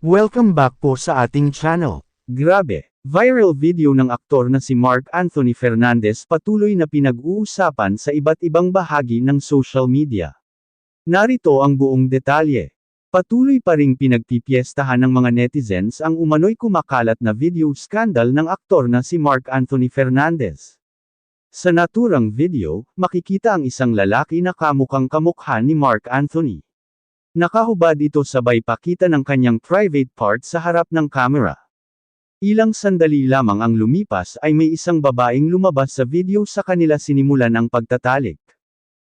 Welcome back po sa ating channel. Grabe, viral video ng aktor na si Mark Anthony Fernandez patuloy na pinag-uusapan sa iba't ibang bahagi ng social media. Narito ang buong detalye. Patuloy pa ring pinagpipiestahan ng mga netizens ang umano'y kumakalat na video scandal ng aktor na si Mark Anthony Fernandez. Sa naturang video, makikita ang isang lalaki na kamukhang kamukha ni Mark Anthony. Nakahubad ito sabay pakita ng kanyang private part sa harap ng camera. Ilang sandali lamang ang lumipas ay may isang babaeng lumabas sa video sa kanila sinimulan ang pagtatalik.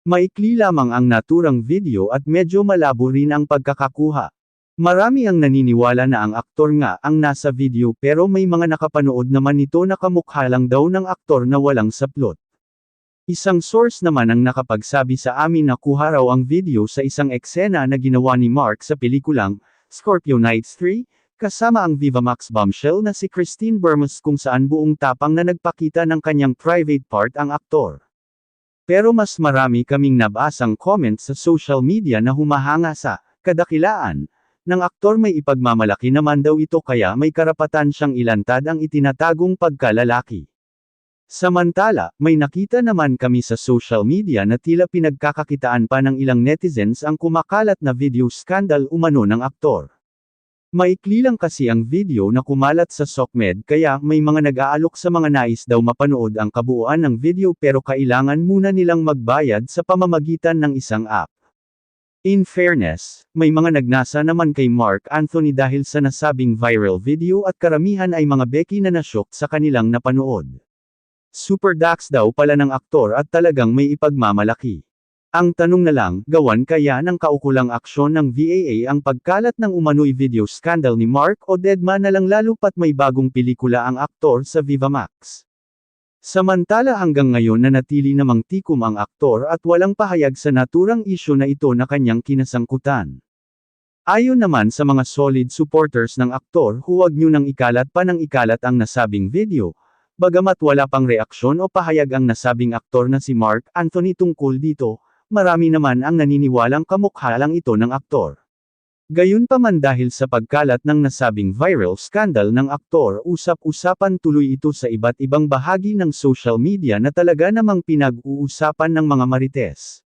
Maikli lamang ang naturang video at medyo malabo rin ang pagkakakuha. Marami ang naniniwala na ang aktor nga ang nasa video pero may mga nakapanood naman nito na kamukha lang daw ng aktor na walang saplot. Isang source naman ang nakapagsabi sa amin na kuha raw ang video sa isang eksena na ginawa ni Mark sa pelikulang Scorpio Nights 3, kasama ang Viva Max bombshell na si Christine Burmos kung saan buong tapang na nagpakita ng kanyang private part ang aktor. Pero mas marami kaming nabasang comments sa social media na humahanga sa kadakilaan ng aktor may ipagmamalaki naman daw ito kaya may karapatan siyang ilantad ang itinatagong pagkalalaki. Samantala, may nakita naman kami sa social media na tila pinagkakakitaan pa ng ilang netizens ang kumakalat na video scandal umano ng aktor. Maikli lang kasi ang video na kumalat sa SOCMED kaya may mga nag-aalok sa mga nais daw mapanood ang kabuuan ng video pero kailangan muna nilang magbayad sa pamamagitan ng isang app. In fairness, may mga nagnasa naman kay Mark Anthony dahil sa nasabing viral video at karamihan ay mga beki na nasyok sa kanilang napanood. Super dax daw pala ng aktor at talagang may ipagmamalaki. Ang tanong na lang, gawan kaya ng kaukulang aksyon ng VAA ang pagkalat ng umano'y video scandal ni Mark o deadma na lang lalo pat may bagong pelikula ang aktor sa Viva Max. Samantala hanggang ngayon nanatili namang tikom ang aktor at walang pahayag sa naturang isyo na ito na kanyang kinasangkutan. Ayon naman sa mga solid supporters ng aktor huwag nyo nang ikalat pa ng ikalat ang nasabing video, bagamat wala pang reaksyon o pahayag ang nasabing aktor na si Mark Anthony tungkol dito, marami naman ang naniniwalang kamukha lang ito ng aktor. Gayunpaman dahil sa pagkalat ng nasabing viral scandal ng aktor usap-usapan tuloy ito sa iba't ibang bahagi ng social media na talaga namang pinag-uusapan ng mga marites.